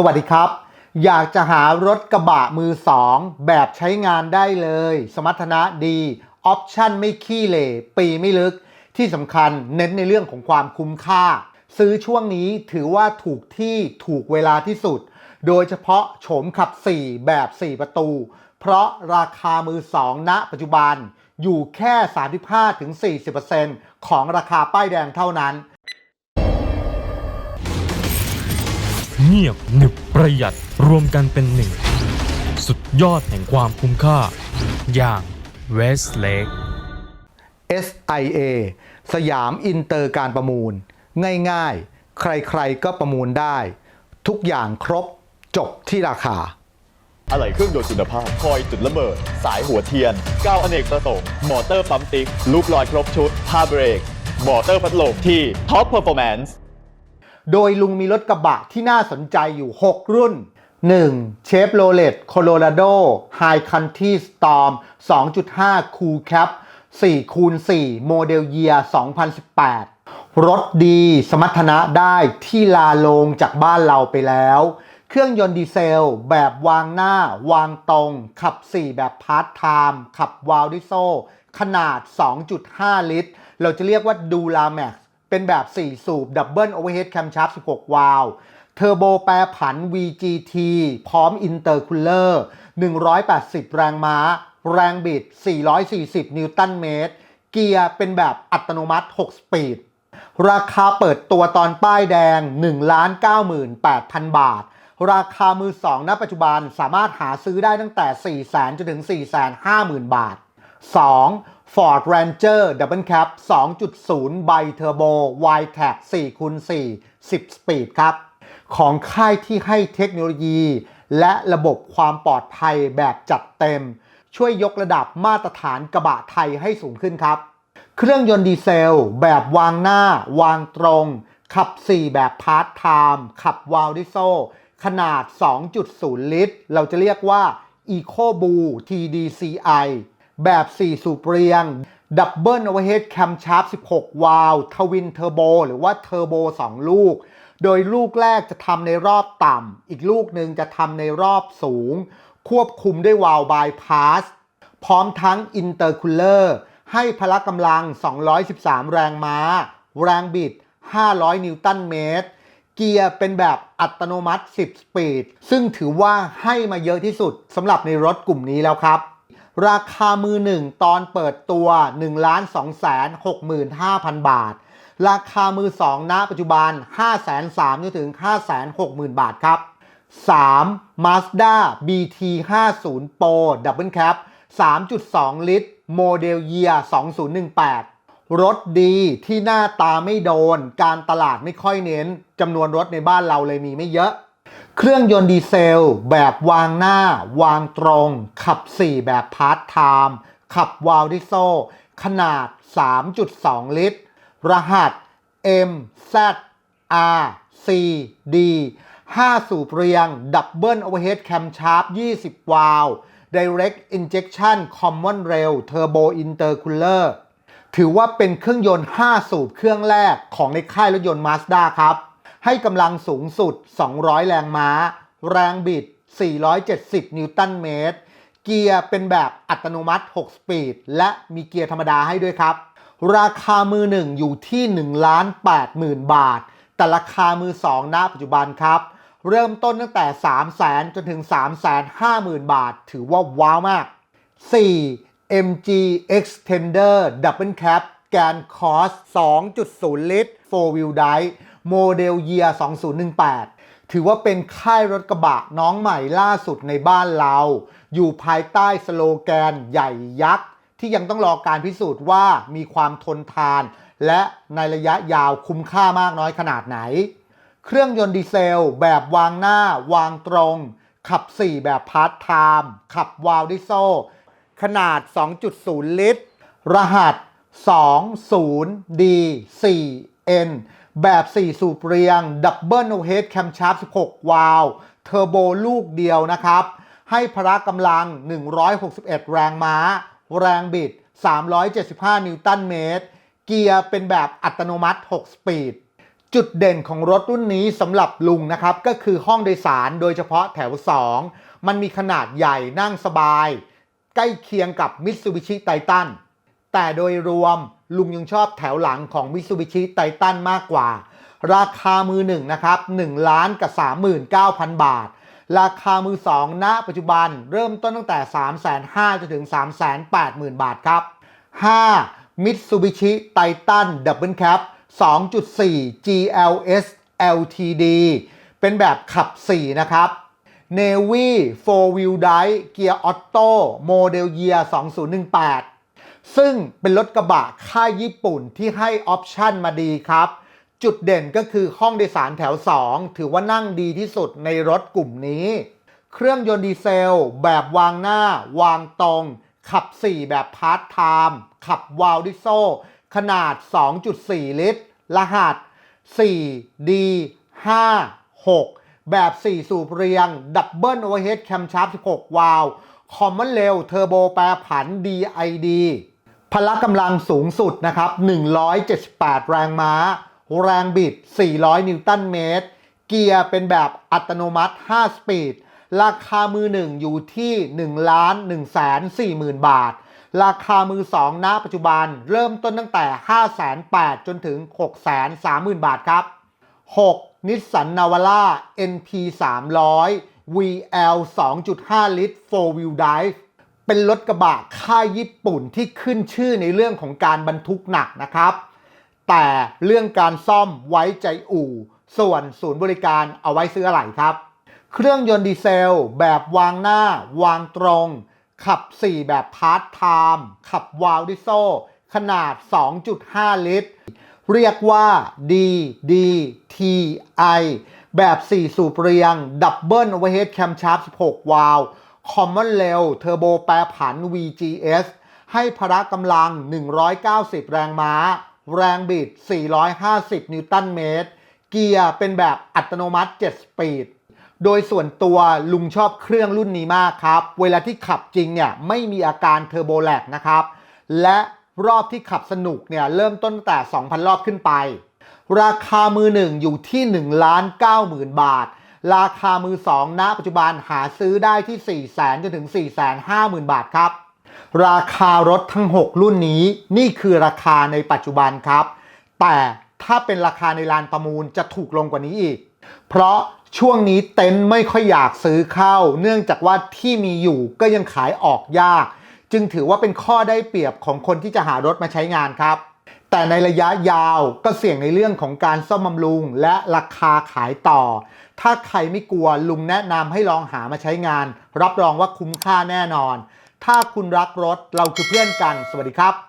สวัสดีครับ อยากจะหารถกระบะมือสองแบบใช้งานได้เลย สมรรถนะดี ออปชั่นไม่ขี้เหร่ปีไม่ลึก ที่สำคัญเน้นในเรื่องของความคุ้มค่า ซื้อช่วงนี้ถือว่าถูกที่ถูกเวลาที่สุด โดยเฉพาะโฉมขับ 4 แบบ 4 ประตู เพราะราคามือสองณปัจจุบันอยู่แค่ 35-40%ของราคาป้ายแดงเท่านั้น เงียบหนึบประหยัดรวมกันเป็นหนึ่ง สุดยอดแห่งความคุ้มค่า อย่าง Westlake SIA สยามอินเตอร์การประมูล ง่ายๆ ใครๆก็ประมูลได้ ทุกอย่างครบจบที่ราคา อะไหล่เครื่องยนต์คุณภาพ คอยจุดระเบิด สายหัวเทียนก้าวอเนกประสงค์ มอเตอร์ปั๊มติ๊ก ลูกลอยครบชุดผ้าเบรก มอเตอร์พัดลมที่ท็อปเพอร์ฟอร์แมนซ์ โดยลุงมีรถกระบะที่น่าสนใจอยู่ 6 รุ่น 1. เชฟโรเลตโคโลราโดไฮคันที่สตอร์ม2.5 คูลแคป4คูณ4โมเดลเยีย2018 รถดีสมรรถนะได้ที่ลาลงจากบ้านเราไปแล้ว เครื่องยนต์ดีเซล แบบวางหน้า วางตรง ขับ 4 แบบพาร์ทไทม์ขับวาลดิโซ ขนาด 2.5 ลิตร เราจะเรียกว่าดูลาแม็กซ์ เป็นแบบ 4 สูบดับเบิลโอเวอร์เฮดแคมชาร์ป16 วาล์วเทอร์โบแปรผัน VGT พร้อมอินเตอร์คูลเลอร์ 180 แรงม้า แรงบิด 440 นิวตันเมตร เกียร์เป็นแบบอัตโนมัติ 6 สปีด ราคาเปิดตัวตอนป้ายแดง 1,98,000 บาท ราคามือ2ณปัจจุบันสามารถหาซื้อได้ตั้งแต่ 400,000จนถึง 450,000 บาท 2. Ford Ranger Double Cab 2.0ไบเทอร์โบ Y-Tac 4คูณ4 10 สปีดครับ ของค่ายที่ให้เทคโนโลยี และระบบความปลอดภัยแบบจัดเต็ม ช่วยยกระดับมาตรฐานกระบะไทยให้สูงขึ้นครับ เครื่องยนต์ดีเซล แบบวางหน้า วางตรง ขับ 4 แบบพาร์ทไทม์ขับวาลดิโซ ขนาด 2.0 ลิตร เราจะเรียกว่า Eco b o o TDCI แบบ 4 สูบเรียง ดับเบิลโอเวอร์เฮดแคมชาร์ป16 วาล์วทวินเทอร์โบหรือว่าเทอร์โบ 2 ลูก โดยลูกแรกจะทำในรอบต่ำ อีกลูกหนึ่งจะทำในรอบสูง ควบคุมด้วยวาล์วบายพาส พร้อมทั้งอินเตอร์คูลเลอร์ให้พละกำลัง 213 แรงม้า แรงบิด 500 นิวตันเมตร เกียร์เป็นแบบอัตโนมัติ 10 สปีด ซึ่งถือว่าให้มาเยอะที่สุดสำหรับในรถกลุ่มนี้แล้วครับ ราคามือหนึ่งตอนเปิดตัว1 2 6 5 0 0 0 บาท ราคามือ2ณปัจจุบัน 5 3 0 0 0จนถึง 560,000 บาทครับ 3. Mazda BT 50 Pro Double Cab 3.2 ลิตร โมเดลเยีย2018 รถดีที่หน้าตาไม่โดน การตลาดไม่ค่อยเน้นจำนวนรถในบ้านเราเลยมีไม่เยอะ เครื่องยนต์ดีเซล แบบวางหน้า วางตรง ขับ 4 แบบพาร์ทไทม์ขับวาลดิโซ ขนาด 3.2 ลิตร รหัส M Z R C D 5 สูบเรียง ดับเบิลโอเวอร์เฮดแคมชาร์ป20 วาล์ว Direct Injection Common Rail Turbo Intercooler ถือว่าเป็นเครื่องยนต์ 5 สูบเครื่องแรกของในค่ายรถยนต์ Mazda ครับ ให้กำลังสูงสุด 200 แรงม้า แรงบิด 470 นิวตันเมตร เกียร์เป็นแบบอัตโนมัติ 6 สปีด และมีเกียร์ธรรมดาให้ด้วยครับ ราคามือหนึ่งอยู่ที่1ล้าน8หมื่นบาท แต่ราคามือสองณปัจจุบันครับ เริ่มต้นตั้งแต่ 3 0 0แสนจนถึง 3 5 0 0 0 0 บาท ถือว่าว้าวมาก 4. MG Extender Double Cab แกนคอส 2.0 ลิตร 4 Wheel Drive โมเดลเยีย2018 ถือว่าเป็นค่ายรถกระบะน้องใหม่ล่าสุดในบ้านเรา อยู่ภายใต้สโลแกนใหญ่ยักษ์ ที่ยังต้องรอการพิสูจน์ว่ามีความทนทาน และในระยะยาวคุ้มค่ามากน้อยขนาดไหน เครื่องยนต์ดีเซล แบบวางหน้าวางตรง ขับ 4 แบบพาร์ทไทม์ขับวาลดิโซ ขนาด 2.0 ลิตร รหัส 20D4N แบบ 4 สูบเรียง ดับเบิลโอเฮดแคมชาร์ป16 วาล์วเทอร์โบลูกเดียวนะครับ ให้พละกำลัง 161 แรงม้า แรงบิด 375 นิวตันเมตร เกียร์เป็นแบบอัตโนมัติ 6 สปีด จุดเด่นของรถรุ่นนี้สำหรับลุงนะครับ ก็คือห้องโดยสารโดยเฉพาะแถว 2 มันมีขนาดใหญ่นั่งสบาย ใกล้เคียงกับ Mitsubishi Titan แต่โดยรวม ลุงยังชอบแถวหลังของ Mitsubishi Titan มากกว่า ราคามือหนึ่งนะครับ1ล้านกับ 39,000 บาท ราคามือ2ณปัจจุบันเริ่มต้นตั้งแต่ 3,500จนถึง 380,000 บาทครับ 5. Mitsubishi Titan Double Cab 2.4 GLS LTD เป็นแบบขับ 4 นะครับ Navy 4 Wheel Drive เกียร์ออโต้โมเดลเยียร์2018 ซึ่งเป็นรถกระบะค่ายญี่ปุ่นที่ให้ออปชั่นมาดีครับ จุดเด่นก็คือห้องโดยสารแถว 2 ถือว่านั่งดีที่สุดในรถกลุ่มนี้ เครื่องยนต์ดีเซล แบบวางหน้า วางตรง ขับ 4 แบบพาร์ทไทม์ขับวาลดิโซ ขนาด 2.4 ลิตร รหัส 4D 5 6 แบบ 4 สูบเรียง ดับเบิลโอเวอร์เฮดแคมชาร์ป16 วาล์วคอมมอนเร็วเทอร์โบแปรผัน DID พละกำลังสูงสุดนะครับ 178 แรงม้า แรงบิด 400 นิวตันเมตร เกียร์เป็นแบบอัตโนมัติ 5 สปีด ราคามือหนึ่งอยู่ที่ 1 ล้าน1แสน4หมื่นบาท ราคามือ 2 ณ ปัจจุบันเริ่มต้นตั้งแต่ 5 8 0 0 0จนถึง 6 3 0 0 0 0 บาทครับ 6. นิสสันนาวาร่า NP 300 VL 2.5 ลิตร 4 wheel drive เป็นรถกระบะค่ายญี่ปุ่นที่ขึ้นชื่อในเรื่องของการบรรทุกหนักนะครับ แต่เรื่องการซ่อมไว้ใจอู่ ส่วนศูนย์บริการเอาไว้ซื้ออะไหล่ครับ เครื่องยนต์ดีเซล แบบวางหน้า วางตรง ขับ 4 แบบพาร์ทไทม์ขับวาลดิโซ ขนาด 2.5 ลิตร เรียกว่า DDTI แบบ 4 สูบเรียง ดับเบิลโอเวอร์เฮดแคมชาร์ป16 วาล์ว คอมมอนเร็วเทอร์โบแปรผัน VGS ให้พละกำลัง 190 แรงม้า แรงบิด 450 นิวตันเมตร เกียร์เป็นแบบอัตโนมัติ 7 สปีด โดยส่วนตัวลุงชอบเครื่องรุ่นนี้มากครับ เวลาที่ขับจริงเนี่ยไม่มีอาการเทอร์โบแลกนะครับ และรอบที่ขับสนุกเนี่ยเริ่มต้นแต่ 2,000 รอบขึ้นไป ราคามือหนึ่งอยู่ที่1ล้าน9หมื่นบาท ราคามือสองณปัจจุบันหาซื้อได้ที่ 4 0 0 0 0 0จนถึง 4 5 0 0 0 0 บาทครับ ราคารถทั้ง 6 รุ่นนี้นี่คือราคาในปัจจุบันครับ แต่ถ้าเป็นราคาในลานประมูลจะถูกลงกว่านี้อีก เพราะช่วงนี้เต็นท์ไม่ค่อยอยากซื้อเข้า เนื่องจากว่าที่มีอยู่ก็ยังขายออกยาก จึงถือว่าเป็นข้อได้เปรียบของคนที่จะหารถมาใช้งานครับ แต่ในระยะยาวก็เสี่ยงในเรื่องของการซ่อมบำรุงและราคาขายต่อ ถ้าใครไม่กลัวลุงแนะนำให้ลองหามาใช้งาน รับรองว่าคุ้มค่าแน่นอน ถ้าคุณรักรถเราคือเพื่อนกัน สวัสดีครับ